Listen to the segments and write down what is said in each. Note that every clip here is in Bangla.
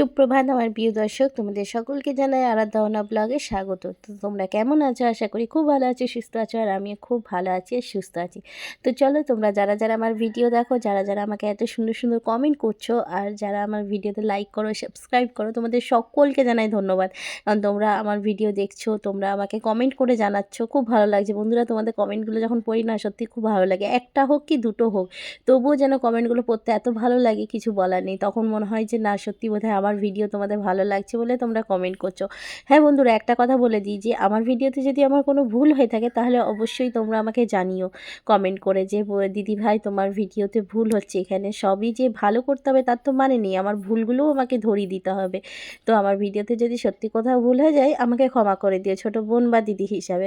সুপ্রভাত আমার প্রিয় দর্শক, তোমাদের সকলকে জানাই আরাধ্যনা ব্লগে স্বাগত। তো তোমরা কেমন আছো? আশা করি খুব ভালো আছো, সুস্থ আছো, আর আমিও খুব ভালো আছি আর সুস্থ আছি। তো চলো তোমরা যারা যারা আমার ভিডিও দেখো, যারা যারা আমাকে এত সুন্দর সুন্দর কমেন্ট করছ, আর যারা আমার ভিডিওতে লাইক করো সাবস্ক্রাইব করো, তোমাদের সকলকে জানাই ধন্যবাদ। কারণ তোমরা আমার ভিডিও দেখছ, তোমরা আমাকে কমেন্ট করে জানাচ্ছ, খুব ভালো লাগছে। বন্ধুরা, তোমাদের কমেন্টগুলো যখন পড়ি না, সত্যি খুব ভালো লাগে। একটা হোক কি দুটো হোক, তবুও যেন কমেন্টগুলো পড়তে এত ভালো লাগে, কিছু বলার নেই। তখন মনে হয় যে না, সত্যি বোধহয় আমার ভিডিও তোমাদের ভালো লাগছে বলে তোমরা কমেন্ট করছ। হ্যাঁ বন্ধুরা, একটা কথা বলে দিই যে, আমার ভিডিওতে যদি আমার কোনো ভুল হয়ে থাকে, তাহলে অবশ্যই তোমরা আমাকে জানিও কমেন্ট করে যে দিদি ভাই, তোমার ভিডিওতে ভুল হচ্ছে এখানে। সবই যে ভালো করতে হবে, তার তো মানে নেই। আমার ভুলগুলোও আমাকে ধরিয়ে দিতে হবে। তো আমার ভিডিওতে যদি সত্যি কোথাও ভুল হয়ে যায়, আমাকে ক্ষমা করে দিও, ছোটো বোন বা দিদি হিসাবে।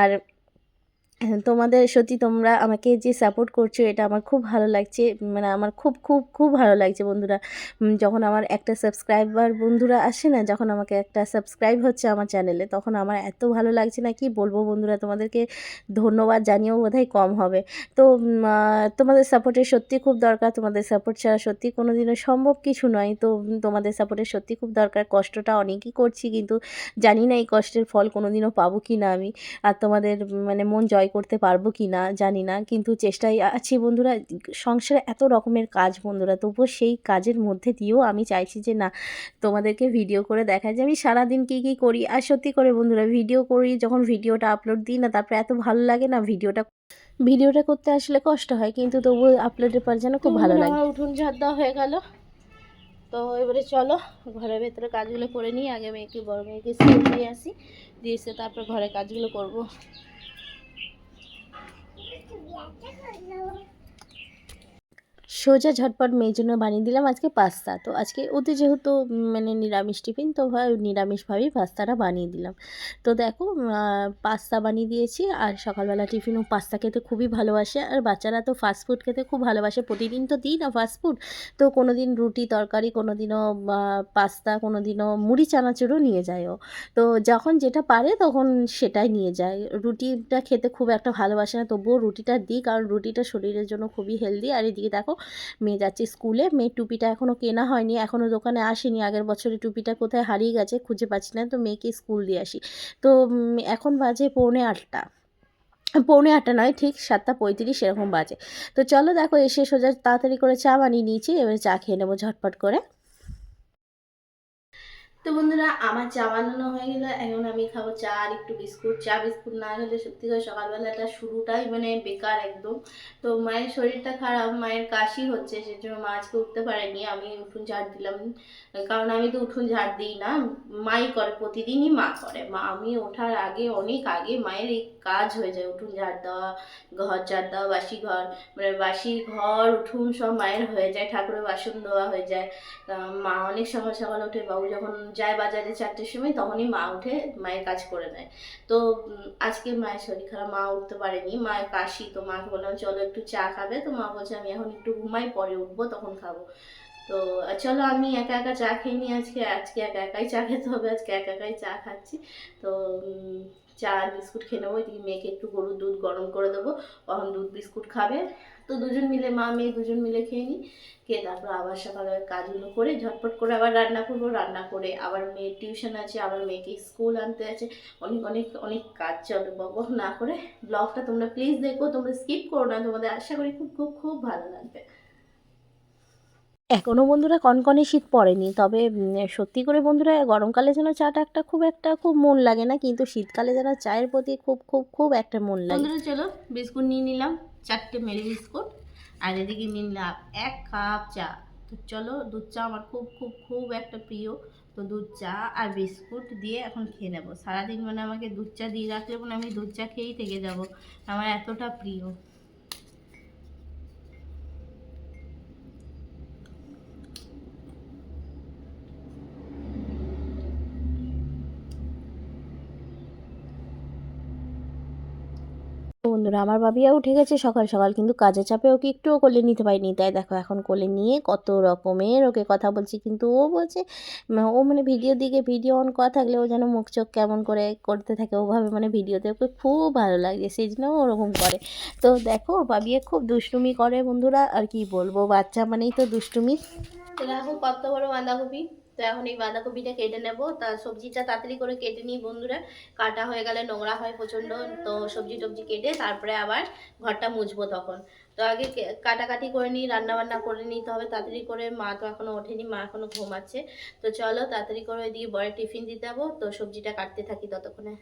আর তোমাদের সত্যি তোমরা আমাকে যে সাপোর্ট করছ, এটা আমার খুব ভালো লাগছে। মানে আমার খুব খুব খুব ভালো লাগছে বন্ধুরা। যখন আমার একটা সাবস্ক্রাইবার বন্ধুরা আসে না, যখন আমাকে একটা সাবস্ক্রাইব হচ্ছে আমার চ্যানেলে তখন আমার এত ভালো লাগছে না, কি বলব বন্ধুরা, তোমাদেরকে ধন্যবাদ জানিয়েও বোধহয় কম হবে। তো তোমাদের সাপোর্টের সত্যি খুব দরকার, তোমাদের সাপোর্ট ছাড়া সত্যি কোনো দিনও সম্ভব কিছু নয়। তো তোমাদের সাপোর্টের সত্যি খুব দরকার, কষ্টটা অনেকই করছি, কিন্তু জানি না এই কষ্টের ফল কোনো দিনও পাবো কি না আমি। আর তোমাদের মানে মন জয় করতে পারব কি না জানি না কিন্তু চেষ্টায় আছি বন্ধুরা সংসারে এত রকমের কাজ বন্ধুরা তবুও সেই কাজের মধ্যে দিয়েও আমি চাইছি যে না তোমাদেরকে ভিডিও করে দেখা যায় আমি সারাদিন কী কী করি। আর সত্যি করে বন্ধুরা ভিডিও করি যখন ভিডিওটা আপলোড দিই না তারপরে এত ভালো লাগে না ভিডিওটা ভিডিওটা করতে আসলে কষ্ট হয় কিন্তু তবু আপলোডের পর যেন খুব ভালো লাগে। উঠুন ঝাড় দেওয়া হয়ে গেল। তো এবারে চলো ঘরের ভেতরে কাজগুলো করে নিই আগে মেয়েকে বড় মেয়েকে স্কুল দিয়ে আসি দিয়ে এসে তারপর ঘরে কাজগুলো করব। 这个呢。সোজা ঝটপট মেয়ের জন্য বানিয়ে দিলাম। আজকে পাস্তা। তো আজকে ওতে যেহেতু মানে নিরামিষ টিফিন, তো নিরামিষভাবেই পাস্তাটা বানিয়ে দিলাম। তো দেখো পাস্তা বানিয়ে দিয়েছি। আর সকালবেলা টিফিনও পাস্তা খেতে খুবই ভালোবাসে। আর বাচ্চারা তো ফাস্টফুড খেতে খুব ভালোবাসে। প্রতিদিন তো দিই না ফাস্টফুড তো কোনো দিন রুটি তরকারি কোনো দিনও পাস্তা কোনো দিনও মুড়ি, চানাচুরও নিয়ে যায় ও। তো যখন যেটা পারে তখন সেটাই নিয়ে যায়। রুটিটা খেতে খুব একটা ভালোবাসে না। তবুও রুটিটা দিই। কারণ রুটিটা শরীরের জন্য খুবই হেলদি আর এদিকে দেখো মেয়ে যাচ্ছে স্কুলে। মেয়ে টুপিটা এখনও কেনা হয়নি এখনও দোকানে আসেনি। আগের বছরে টুপিটা কোথায় হারিয়ে গেছে খুঁজে পাচ্ছি না, তো মেয়েকে স্কুল দিয়ে আসি। তো এখন বাজে পৌনে আটটা। পৌনে আটটা নয়, ঠিক সাতটা পঁয়ত্রিশ এরকম বাজে। তো চলো দেখো, এসে সোজা তাড়াতাড়ি করে চা বানিয়ে নিয়েছি, এবার চা খেয়ে নেব ঝটপট করে। তো বন্ধুরা, আমার চা বানানো হয়ে গেলো। এখন আমি খাব চা আর একটু বিস্কুট। চা, বিস্কুট না খেলে সত্যি করে সকালবেলাটা শুরুটাই মানে বেকার একদম। তো মায়ের শরীরটা খারাপ, মায়ের কাশি হচ্ছে, সেজন্য মা আজকে উঠতে পারেনি। আমি উঠুন ঝাড় দিলাম। কারণ আমি তো উঠুন ঝাড় দিই না। মাই করে, প্রতিদিনই মা করে। মা, আমি ওঠার আগে, অনেক আগে মায়ের এই কাজ হয়ে যায়। উঠুন ঝাড় দেওয়া, ঘর ঝাড় দেওয়া, বাসি ঘর। মানে বাসি ঘর, উঠুন সব মায়ের হয়ে যায়। ঠাকুরের বাসন দেওয়া হয়ে যায়। মা অনেক সকাল সকাল ওঠে। বাবু যখন যায় বাজারে চারটের সময়, তখনই মা উঠে মায়ের কাজ করে নেয়। তো আজকে মায়ের শরীর খারাপ, মা উঠতে পারেনি। মায়ের কাশি তো মাকে বললাম, চলো একটু চা খাবে। তো মা বলছে, আমি এখন একটু ঘুমাই, পরে উঠবো, তখন খাব। তো চলো আমি একা একা চা খেয়ে নিই আজকে। আজকে একা একাই চা খেতে হবে, আজকে একা একাই চা খাচ্ছি। তো চা আর বিস্কুট খেয়ে নেব। এদিকে মেয়েকে একটু গরুর দুধ গরম করে দেবো। তখন দুধ বিস্কুট খাবে। তো দুজন মিলে, মা, মেয়ে দুজন মিলে খেয়ে নিই। খেয়ে তারপর আবার সকালে কাজগুলো করে ঝটপট করে আবার রান্না করব। রান্না করে আবার মেয়ের টিউশন আছে, আবার মেয়েকে স্কুল আনতে আছে। অনেক অনেক অনেক কাজ চলে। বক না করে ব্লগটা তোমরা প্লিজ দেখো, তোমরা স্কিপ করো না। তোমাদের আশা করি খুব খুব খুব ভালো লাগবে। এখনও বন্ধুরা কনকনে শীত পড়েনি, তবে সত্যি করে বন্ধুরা গরমকালে যেন চাটা একটা খুব একটা খুব মন লাগে না, কিন্তু শীতকালে যেন চায়ের প্রতি খুব খুব খুব একটা মন লাগে। বন্ধুরা চলো বিস্কুট নিয়ে নিলাম, চারটে মেরি বিস্কুট, আর এদিকে নিয়ে নিলাম এক কাপ চা। তো চলো দুধ চা আমার খুব খুব খুব একটা প্রিয়, তো দুধ চা আর বিস্কুট দিয়ে এখন খেয়ে নেব। সারাদিন মানে আমাকে দুধ চা দিয়ে রাখলে মানে আমি দুধ চা খেয়েই থেকে যাব, আমার এতটা প্রিয়। বন্ধুরা, আমার বাবিয়া উঠে গেছে সকাল সকাল, কিন্তু কাজের চাপে ওকে একটুও কোলে নিতে পারিনি। তাই দেখো, এখন কোলে নিয়ে কত রকমের ওকে কথা বলছি, কিন্তু ও বলছে ও মানে ভিডিও দিকে ভিডিও অন করা থাকলে ও যেন মুখ চোখ কেমন করে করতে থাকে, ওভাবে মানে ভিডিওতে ওকে খুব ভালো লাগে সেই জন্য ওরকম করে। তো দেখো বাবিয়া খুব দুষ্টুমি করে বন্ধুরা, আর কি বলব, বাচ্চা মানেই তো দুষ্টুমি। দেখো কত বড় বাঁধাকপি? তো এখন এই বাঁধাকপিটা কেটে নেব। তা সবজিটা তাড়াতাড়ি করে কেটে নিই বন্ধুরা। কাটা হয়ে গেলে নোংরা হয় প্রচণ্ড, তো সবজি টবজি কেটে তারপরে আবার ঘরটা মুছবো তখন। তো আগে কাটাকাটি করে নিই রান্না বান্না করে নিতে হবে। তাড়াতাড়ি করে মা তো এখনও ওঠেনি, মা এখনও ঘুমাচ্ছে। তো চলো তাড়াতাড়ি করে ওইদিকে বড় টিফিন দিতে যাব তো সবজিটা কাটতে থাকি ততক্ষণে।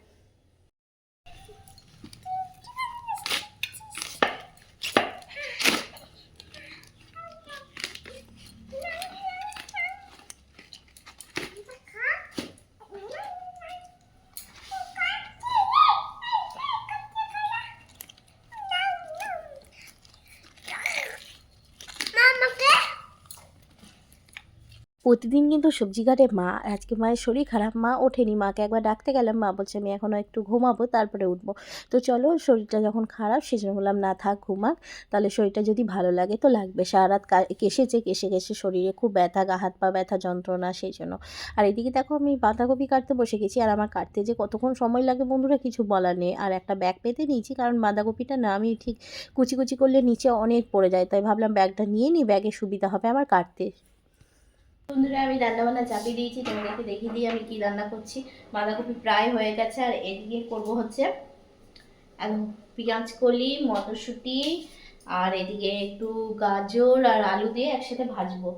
প্রতিদিন কিন্তু সবজি কাটে। মা, আজকে মায়ের শরীর খারাপ, মা ওঠেনি। মাকে একবার ডাকতে গেলাম। মা বলছে, আমি এখনও একটু ঘুমাবো, তারপরে উঠবো। তো চলো, শরীরটা যখন খারাপ সেজন্য বললাম, না থাক, ঘুমাক। তাহলে শরীরটা যদি ভালো লাগে তো লাগবে। সারা রাত কেসেছে, কেসে কেসে শরীরে খুব ব্যথা, গা হাত পা ব্যথা, যন্ত্রণা, সেই জন্য। আর এদিকে দেখো, আমি বাঁধাকপি কাটতে বসে গেছি। আর আমার কাটতে যে কতক্ষণ সময় লাগে বন্ধুরা কিছু বলার নেই। আর একটা ব্যাগ পেতে নিয়েছি, কারণ বাঁধাকপিটা না, আমি ঠিক কুচি কুচি করলে নিচে অনেক পড়ে যায়। তাই ভাবলাম ব্যাগটা নিয়ে নিই ব্যাগে সুবিধা হবে আমার কাটতে। বন্ধুরা, আমি রান্না বান্না চাপিয়ে দিয়েছি, তোমাদেরকে দেখিয়ে দিই আমি কি রান্না করছি। বাঁধাকপি প্রায় হয়ে গেছে, আর এদিকে করব হচ্ছে একদম পেঁয়াজ কলি, মটরশুঁটি, আর এদিকে একটু গাজর আর আলু দিয়ে একসাথে ভাজবো।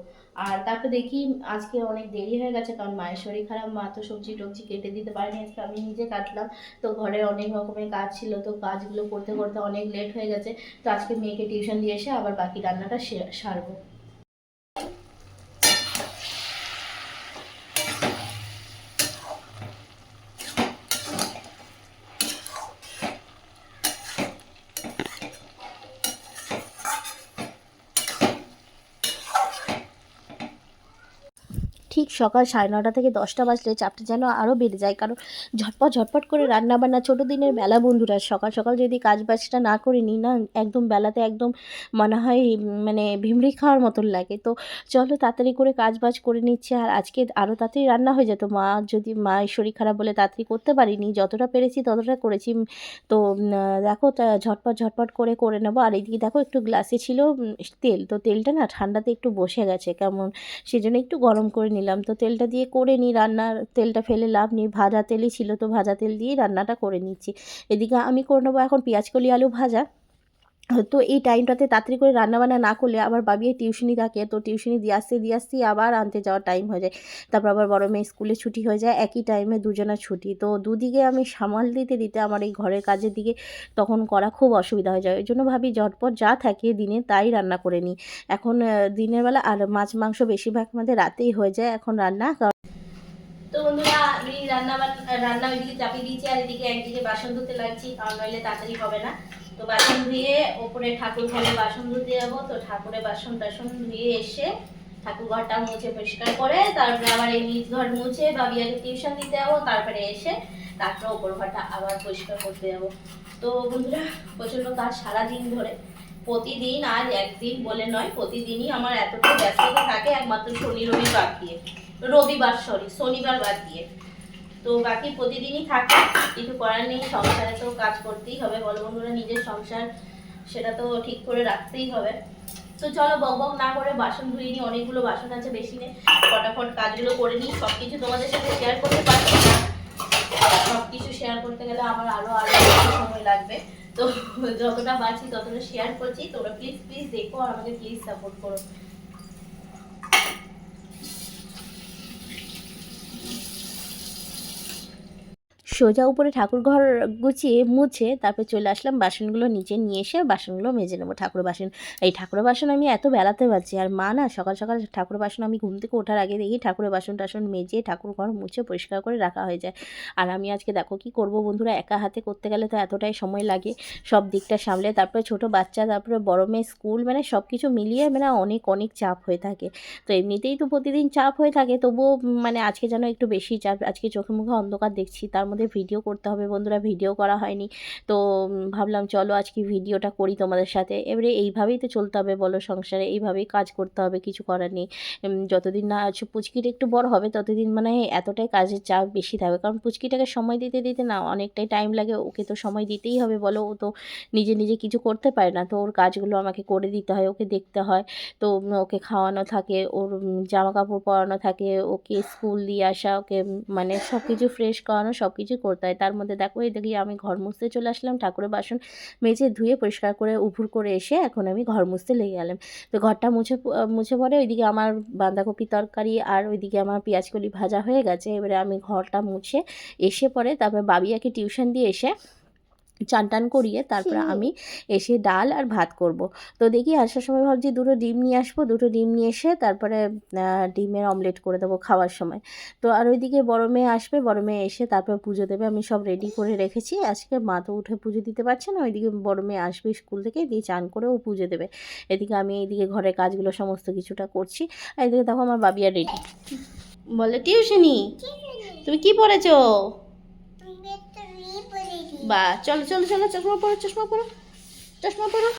আর তারপর দেখি আজকে অনেক দেরি হয়ে গেছে, কারণ মায়ের শরীর খারাপ, মা তো সবজি টবজি কেটে দিতে পারেনি, আজকে আমি নিজে কাটলাম। তো ঘরে অনেক রকমের কাজ ছিল, তো কাজগুলো করতে করতে অনেক লেট হয়ে গেছে। তো আজকে মেয়েকে টিউশন দিয়ে এসে আবার বাকি রান্নাটা সারবো ঠিক সকাল সাড়ে নটা থেকে দশটা বাজলে চাপটা যেন আরও বেড়ে যায়। কারণ ঝটপট ঝটপট করে রান্না বান্না ছোটো দিনের বেলা বন্ধুরা, সকাল সকাল যদি কাজ বাজটা না করে নিই না, একদম বেলাতে একদম মনে হয় মানে ভিমড়ি খাওয়ার মতন লাগে। তো চলো তাড়াতাড়ি করে কাজ বাজ করে নিচ্ছে আর আজকে আরও তাড়াতাড়ি রান্না হয়ে যেত। মা যদি মায়ের শরীর খারাপ বলে তাড়াতাড়ি করতে পারিনি, যতটা পেরেছি ততটা করেছি। তো দেখো ঝটপট ঝটপট করে করে নেব। আর এইদিকে দেখো একটু গ্লাসে ছিল তেল। তো তেলটা না ঠান্ডাতে একটু বসে গেছে, কেমন? সেজন্য একটু গরম করে নিলাম। তো তেলটা দিয়ে করে নিই রান্নার তেলটা ফেলে লাভ নেই। ভাজা তেলই ছিল, তো ভাজা তেল দিয়েই রান্নাটা করে নিচ্ছি। এদিকে আমি করে নেব এখন পেঁয়াজ কলি আলু ভাজা। তো এই টাইমটাতে তাড়াতাড়ি করে রান্নাবান্না না করলে আবার বাবিয়ে টিউশনি থাকে। তো টিউশনি দিয়ে আসতে, দিয়ে আসতেই আবার আনতে যাওয়ার টাইম হয়ে যায়। তারপর আবার বড় মেয়ে স্কুলে ছুটি হয়ে যায়। একই টাইমে দুজনা ছুটি। তো দুদিকে আমি সামাল দিতে দিতে আমার এই ঘরের কাজের দিকে তখন করা খুব অসুবিধা হয়ে যায়। ওই জন্য ভাবি ঝটপট যা থাকে দিনে তাই রান্না করে নিই। এখন দিনের বেলা আর মাছ, মাংস বেশিরভাগ আমাদের রাতেই হয়ে যায় এখন রান্না। তো বন্ধুরা, আমি রান্না রান্না ওইদিকে চাপিয়ে দিয়েছি, আর এদিকে একদিকে বাসন ধুতে লাগছি, কারণ নইলে তাড়াতাড়ি হবে না। তো বাসন ধুয়ে ওপরে ঠাকুর ঘরে বাসন ধুতে যাব, তো ঠাকুরের বাসন টাসন ধুয়ে এসে ঠাকুর ঘরটা মুছে পরিষ্কার করে, তারপরে আবার এই নিজ ঘর মুছে বাবিয়াকে টিউশন দিতে যাব, তারপরে এসে তারপরে ওপর ঘরটা আবার পরিষ্কার করতে যাব। তো বন্ধুরা, প্রচণ্ড কাজ সারাদিন ধরে। প্রতিদিন, আজ একদিন বলে নয়, প্রতিদিনই আমার এতটা ব্যস্ততা থাকে, একমাত্র শনি রবি বাদ দিয়ে রবিবার সরি শনিবার বাদ দিয়ে। তো বাকি প্রতিদিনই থাকে, কিছু করার নেই, সংসারে তো কাজ করতেই হবে। বলো বন্ধুরা, নিজের সংসার, সেটা তো ঠিক করে রাখতেই হবে। তো চলো, বক বক না করে বাসন ধুয়ে নিই অনেকগুলো বাসন আছে বেশি নেই। ফটাফট কাজগুলো করে নিই সব কিছু তোমাদের সাথে শেয়ার করতে পারছি না। সব কিছু শেয়ার করতে গেলে আমার আরও আরও সময় লাগবে। তো যতটা পারছি ততটা শেয়ার করছি। তোমরা প্লিজ প্লিজ দেখো আর আমাকে প্লিজ সাপোর্ট করো। সোজা উপরে ঠাকুর ঘর গুছিয়ে মুছে তারপর চলে আসলাম, বাসনগুলো নিচে নিয়ে এসে বাসনগুলো মেজে নেব ঠাকুর বাসন। এই ঠাকুরের বাসন আমি এত বেলাতে পারছি আর মা না সকাল সকাল ঠাকুর বাসন আমি ঘুম থেকে ওঠার আগে দেখি ঠাকুরের বাসন টাসন মেজে ঠাকুর ঘর মুছে পরিষ্কার করে রাখা হয়ে যায়। আর আমি আজকে দেখো কি করব বন্ধুরা, একা হাতে করতে গেলে তো এতটাই সময় লাগে। সব দিকটা সামলে তারপরে ছোট বাচ্চা, তারপরে বড় মেয়ে, স্কুল মানে সব কিছু মিলিয়ে মানে অনেক অনেক চাপ হয়ে থাকে। তো এমনিতেই তো প্রতিদিন চাপ হয়ে থাকে, তবুও মানে আজকে যেন একটু বেশি চাপ, আজকে চোখে মুখে অন্ধকার দেখছি, তার মধ্যে তোমাদের ভিডিও করতে হবে বন্ধুরা ভিডিও করা হয়নি। তো ভাবলাম চলো আজকে ভিডিওটা করি তোমাদের সাথে। এবারে এইভাবেই তো চলতে হবে বলো সংসারে, এইভাবেই কাজ করতে হবে, কিছু করার নেই। যতদিন না পুচকিটা একটু বড় হবে, ততদিন মানে এতটাই কাজের চাপ বেশি থাকবে। কারণ পুচকিটাকে সময় দিতে দিতে না, অনেকটাই টাইম লাগে, ওকে তো সময় দিতেই হবে বলো। ও তো নিজে নিজে কিছু করতে পারে না, তো ওর কাজগুলো আমাকে করে দিতে হয়, ওকে দেখতে হয়। তো ওকে খাওয়ানো থাকে, ওর জামা কাপড় পরানো থাকে, ওকে স্কুল দিয়ে আসা, ওকে মানে সব কিছু ফ্রেশ করানো সব কিছু করতে হয় তার মধ্যে দেখো, এই দেখি আমি ঘর মুছতে চলে আসলাম, ঠাকুরের বাসন মেজে ধুয়ে পরিষ্কার করে উভুর করে এসে এখন আমি ঘর মুছতে লেগে গেলাম। তো ঘরটা মুছে মুছে পরে ওইদিকে আমার বাঁধাকপি তরকারি আর ওইদিকে আমার পেঁয়াজকলি ভাজা হয়ে গেছে। এবারে আমি ঘরটা মুছে এসে পরে তারপরে বাবিয়াকে টিউশন দিয়ে এসে চান টান করিয়ে তারপরে আমি এসে ডাল আর ভাত করব। তো দেখি আসার সময় ভাবছি দুটো ডিম নিয়ে আসব দুটো ডিম নিয়ে এসে তারপরে ডিমের অমলেট করে দেবো খাওয়ার সময়। তো আর ওইদিকে বড় মেয়ে আসবে বড় মেয়ে এসে তারপর পুজো দেবে। আমি সব রেডি করে রেখেছি। আজকে মা তো উঠে পুজো দিতে পারছে না ওইদিকে বড় মেয়ে আসবে স্কুল থেকে দিয়ে চান করে ও পুজো দেবে। এদিকে আমি এইদিকে ঘরের কাজগুলো সমস্ত কিছুটা করছি। আর এদিকে দেখো আমার বাবিয়া রেডি। বলে টিউশনি। তুমি কি পড়েছো? বা চলো চলো চলো, চশমা পরো চশমা পরো চশমা পরো।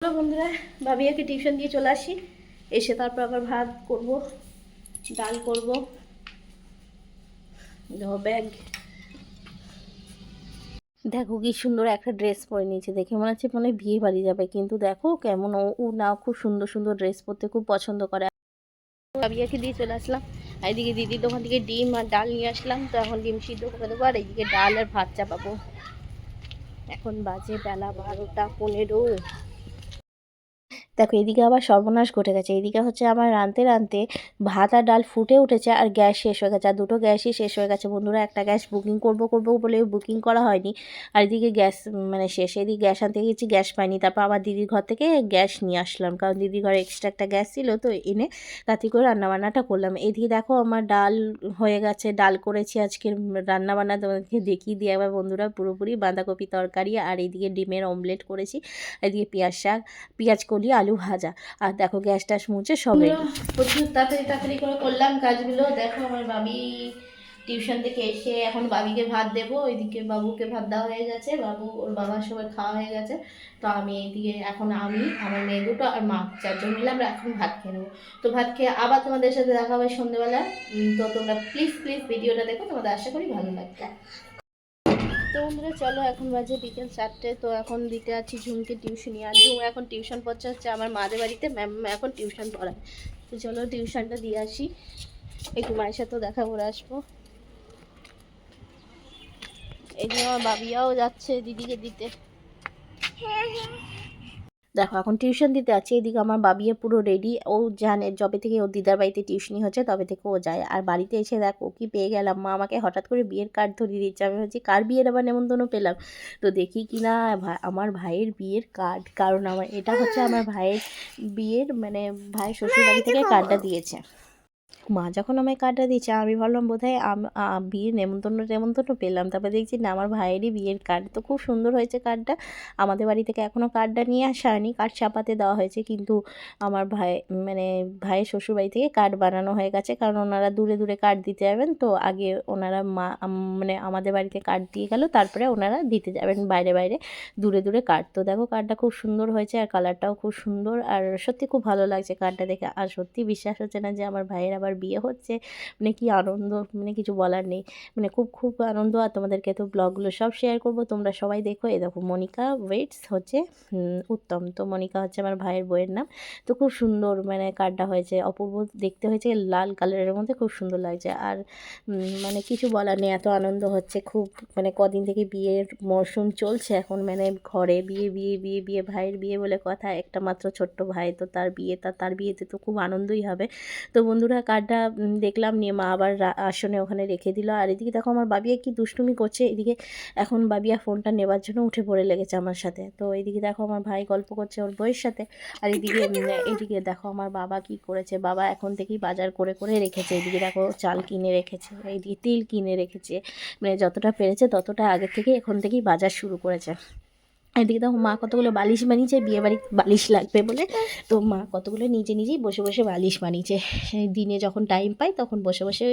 চলো বন্ধুরা, ভাবিয়াকে টিউশন দিয়ে চলে আসি। এসে তারপর আবার ভাত করব, ডাল করব। ব্যাগ। দেখো কি সুন্দর একটা ড্রেস পরে নিয়েছে, দেখে মনে হচ্ছে মনে বিয়ে বাড়ি যাবে, কিন্তু দেখো কেমন ও না খুব সুন্দর সুন্দর ড্রেস পরতে খুব পছন্দ করে। ভাবিয়াকে দিয়ে চলে আসলাম। আর এদিকে দিদির দোকান থেকে ডিম আর ডাল নিয়ে আসলাম, তো এখন ডিম সিদ্ধ করে দেবো, আর এইদিকে ডাল আর ভাত চাপাবো। এখন বাজে বেলা বারোটা পনেরো। দেখো, এদিকে আবার সর্বনাশ ঘটে গেছে। এদিকে হচ্ছে আমার রাঁধতে রাঁধতে ভাত আর ডাল ফুটে উঠেছে আর গ্যাস শেষ হয়ে গেছে। আর দুটো গ্যাসই শেষ হয়ে গেছে। বন্ধুরা, একটা গ্যাস বুকিং করব করব বলে বুকিং করা হয়নি। আর এদিকে গ্যাস মানে শেষ। এদিকে গ্যাস আনতে গেছি গ্যাস পাইনি। তারপর আবার দিদির ঘর থেকে গ্যাস নিয়ে আসলাম। কারণ দিদির ঘরে এক্সট্রা একটা গ্যাস ছিল, তো এনে তাতে করে রান্নাবান্নাটা করলাম। এদিকে দেখো, আমার ডাল হয়ে গেছে। ডাল করেছি আজকের রান্নাবান্না তোমাদেরকে দেখিয়ে দিয়ে একবার বন্ধুরা পুরোপুরি বাঁধাকপি তরকারি আর এদিকে ডিমের অমলেট করেছি। এদিকে পেঁয়াজ শাক, পেঁয়াজ কলি আলু ভাজা। আর দেখো গ্যাস ট্যাস মুছে সব। রেডি প্রচুর তাড়াতাড়ি তাড়াতাড়ি করে করলাম কাজগুলো। দেখো আমার বাবি টিউশন থেকে এসে এখন বাবিকে ভাত দেবো, ওইদিকে বাবুকে ভাত দেওয়া হয়ে গেছে। বাবু, ওর বাবার সবাই খাওয়া হয়ে গেছে। তো আমি এইদিকে এখন আমি, আমার মেয়ে দুটো আর মা চারজন মিলে আমরা এখন ভাত খেয়ে নেব। তো ভাত খেয়ে আবার তোমাদের সাথে দেখা হবে সন্ধ্যেবেলা তো তোমরা প্লিজ প্লিজ ভিডিওটা দেখো, তোমাদের আশা করি ভালো লাগবে। তো বন্ধুরা, চলো এখন বাজে বিকেল চারটে, তো এখন দিতে আছি ঝুমকে টিউশনি। আর ঝুম এখন টিউশন পড়ছে হচ্ছে আমার মাদের বাড়িতে, ম্যাম এখন টিউশন পড়ায়। তো চলো টিউশনটা দিয়ে আসি। একটু মায়ের সাথেও দেখা করে আসব। এই যে আমার বাবিয়াও যাচ্ছে দিদিকে দিতে। দেখো এখন টিউশন দিতে আছে এদিকে আমার বাবিয়ে পুরো রেডি ও জানে যবে থেকে ও দিদার বাড়িতে টিউশনি হচ্ছে তবে থেকে ও যায়। আর বাড়িতে এসে দেখো কি পেয়ে গেলাম মা আমাকে হঠাৎ করে বিয়ের কার্ড ধরিয়ে দিচ্ছে। আমি ভাবছি কার বিয়ের আবার নেমন্তন্ন পেলাম? তো দেখি কি না আমার ভাইয়ের বিয়ের কার্ড কারণ আমার এটা হচ্ছে আমার ভাইয়ের বিয়ের মানে ভাইয়ের শ্বশুর বাড়ি থেকে কার্ডটা দিয়েছে। মা যখন আমায় কার্ডটা দিয়েছে, আমি ভাবলাম বোধহয় আম- আ- বিয়ের নেমন্তন্ন নেমন্তন্ন পেলাম। তারপর দেখছি, না, আমার ভাইয়েরই বিয়ের কার্ড তো খুব সুন্দর হয়েছে কার্ডটা আমাদের বাড়ি থেকে এখনও কার্ডটা নিয়ে আসা হয়নি। কার্ড ছাপাতে দেওয়া হয়েছে, কিন্তু আমার ভাই মানে ভাইয়ের শ্বশুরবাড়ি থেকে কার্ড বানানো হয়ে গেছে। কারণ ওনারা দূরে দূরে কার্ড দিতে যাবেন, তো আগে ওনারা মা মানে আমাদের বাড়িতে কার্ড দিয়ে গেল, তারপরে ওনারা দিতে যাবেন বাইরে বাইরে, দূরে দূরে কার্ড তো দেখো কার্ডটা খুব সুন্দর হয়েছে আর কালারটাও খুব সুন্দর। আর সত্যি খুব ভালো লাগছে কার্ডটা দেখে। আর সত্যি বিশ্বাস হচ্ছে না যে আমার ভাইয়ের আবার বিয়ে হচ্ছে মানে কি আনন্দ মানে কিছু বলার নেই। মানে খুব খুব আনন্দ। আর তোমাদেরকে তো ব্লগগুলো সব শেয়ার করব। তোমরা সবাই দেখো। এই দেখো, মনিকা ওয়েটস হচ্ছে উত্তম। তো মনিকা হচ্ছে আমার ভাইয়ের বইয়ের নাম। তো খুব সুন্দর মানে কার্ডটা হয়েছে। অপূর্ব দেখতে হয়েছে, লাল কালারের মধ্যে খুব সুন্দর লাগছে। আর মানে কিছু বলার নেই, এত আনন্দ হচ্ছে। খুব মানে কদিন থেকে বিয়ের মরশুম চলছে এখন মানে ঘরে বিয়ে বিয়ে বিয়ে বিয়ে, ভাইয়ের বিয়ে বলে কথা। একটা মাত্র ছোট্ট ভাই, তো তার বিয়ে তা তার বিয়েতে তো খুব আনন্দই হবে। তো বন্ধুরা কার্ডটা উম, দেখলাম নিয়ে মা আবার আসনে ওখানে রেখে দিল। আর এদিকে দেখো আমার বাবিয়া কি দুষ্টুমি করছে। এদিকে এখন বাবিয়া ফোনটা নেবার জন্য উঠে পড়ে লেগেছে আমার সাথে। তো এদিকে দেখো আমার ভাই গল্প করছে ওর বইয়ের সাথে। আর এদিকে এদিকে দেখো আমার বাবা কি করেছে। বাবা এখন থেকেই বাজার করে করে রেখেছে। এদিকে দেখো চাল কিনে রেখেছে। এইদিকে তেল কিনে রেখেছে। মানে যতটা পেরেছে ততটা আগে থেকে এখন থেকেই বাজার শুরু করেছে। এদিকে দেখো মা কতগুলো বালিশ বানিয়েছে, বিয়ে বাড়ি বালিশ লাগবে বলে। তো মা কতগুলো নিজে নিজেই বসে বসে বালিশ বানিয়েছে। দিনে যখন টাইম পাই তখন বসে বসে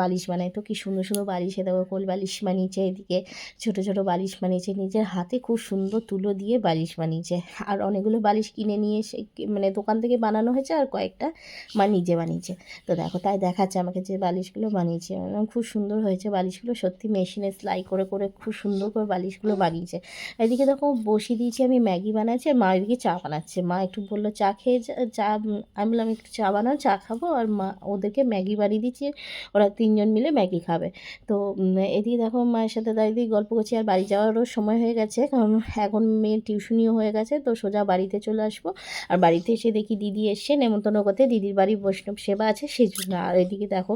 বালিশ বানায়। তো কী সুন্দর সুন্দর বালিশে দেখো কোল বালিশ বানিয়েছে, এদিকে ছোট ছোট বালিশ বানিয়েছে। নিজের হাতে খুব সুন্দর তুলো দিয়ে বালিশ বানিয়েছে। আর অনেকগুলো বালিশ কিনে নিয়ে এসে মানে দোকান থেকে বানানো হয়েছে আর কয়েকটা মা নিজে বানিয়েছে। তো দেখো তাই দেখাচ্ছে আমাকে যে বালিশগুলো বানিয়েছে। খুব সুন্দর হয়েছে বালিশগুলো। সত্যি মেশিনে সেলাই করে করে খুব সুন্দর করে বালিশগুলো বানিয়েছে। এদিকে দেখো বসিয়ে দিয়েছি আমি ম্যাগি বানাচ্ছি আর মা এদিকে চা বানাচ্ছে। মা একটু বলল, চা খেয়ে চা, আমি বললাম একটু চা বানাও, চা খাব। আর মা ওদেরকে ম্যাগি বানিয়ে দিচ্ছি, ওরা তিনজন মিলে ম্যাগি খাবে। তো এদিকে দেখো মায়ের সাথে দাঁড়িয়ে গল্প করছি আর বাড়ি যাওয়ারও সময় হয়ে গেছে, কারণ এখন মেয়ের টিউশনিও হয়ে গেছে, তো সোজা বাড়িতে চলে আসব। আর বাড়িতে এসে দেখি দিদি এসছে, নেমন্তন্ন করতে দিদির বাড়ি বৈষ্ণব সেবা আছে, সেই জন্য। আর এদিকে দেখো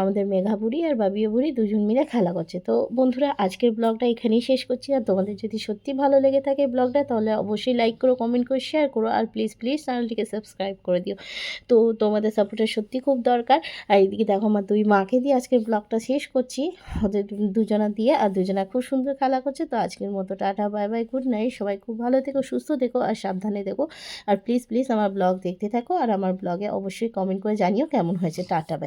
আমাদের মেঘাপুরি আর বাবিয়া বুড়ি দুজন মিলে খেলা করছে। তো বন্ধুরা, আজকের ব্লগটা এখানেই শেষ করছি, আর তোমাদের যদি সত্যি ভালো লেগে থাকে ব্লগটা তাহলে অবশ্যই লাইক করো কমেন্ট করো শেয়ার করো, আর প্লিজ প্লিজ চ্যানেলটিকে সাবস্ক্রাইব করে দিও। তো তোমাদের সাপোর্টের সত্যি খুব দরকার। আর এদিকে দেখো আমার দুই মাকে দিয়ে আজকের ব্লগটা শেষ করছি। ওদের দুজনা দিয়ে আর দুজনা খুব সুন্দর খেলা করছে। তো আজকের মতো tata bye bye good night সবাই খুব ভালো থেকো, সুস্থ থেকো আর সাবধানে দেখো আর প্লিজ প্লিজ আমার ব্লগ দেখতে থাকো। আর আমার ব্লগে অবশ্যই কমেন্ট করে জানিও কেমন হয়েছে। Tata bye